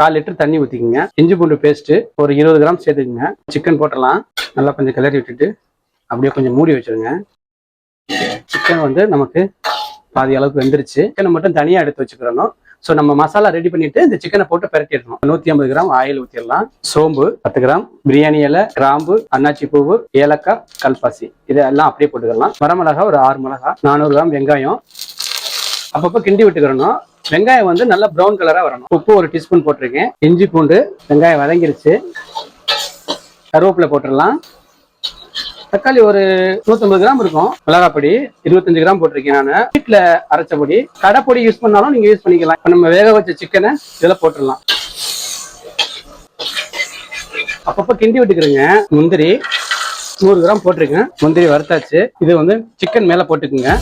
கால் litre தண்ணி ஊற்றிக்குங்க இஞ்சி பூண்டு பேஸ்ட்டு ஒரு இருபது கிராம் சேர்த்துக்குங்க. சிக்கன் போட்டலாம் நல்லா கொஞ்சம் கிளறி விட்டுட்டு அப்படியே கொஞ்சம் மூடி வச்சிருங்க. சிக்கன் வந்து நமக்கு பாதி அளவுக்கு வெந்துருச்சு. சிக்கனை மட்டும் தனியாக எடுத்து வச்சுக்கிறணும். ஸோ நம்ம மசாலா ரெடி பண்ணிட்டு இந்த சிக்கனை போட்டு பிரட்டிடணும் நூற்றி ஐம்பது கிராம் ஆயில் ஊற்றிடலாம் சோம்பு பத்து கிராம் பிரியாணி இலை கிராம்பு அன்னாச்சி பூவு ஏலக்காய் கல்பாசி. இதெல்லாம் அப்படியே போட்டுக்கலாம். வரமிளகா ஒரு ஆறு மிளகா நானூறு கிராம் வெங்காயம் அப்பப்போ கிண்டி விட்டுக்கிறணும். வெங்காயம் வந்து நல்லா ப்ரௌன் கலராக வரணும். உப்பு ஒரு டீஸ்பூன் போட்டிருக்கேன். இஞ்சி பூண்டு வெங்காயம் வதங்கிருச்சு. கருவேப்பிலை போட்டுடலாம். தக்காளி ஒரு நூத்தம்பது கிராம் இருக்கும். மிளகாப்பொடி இருபத்தஞ்சு கிராம் போட்டிருக்கேன் நான். வீட்டில் அரைச்ச பொடி. கடைப்பொடி யூஸ் பண்ணாலும் நீங்கள் யூஸ் பண்ணிக்கலாம். இப்போ நம்ம வேக வச்ச சிக்கனை இதில் போட்டுடலாம். அப்பப்போ கிண்டி விட்டுக்கிறேங்க. முந்திரி நூறு கிராம் போட்டிருக்கேன். முந்திரி வறுத்தாச்சு. இது வந்து சிக்கன் மேலே போட்டுக்குங்க.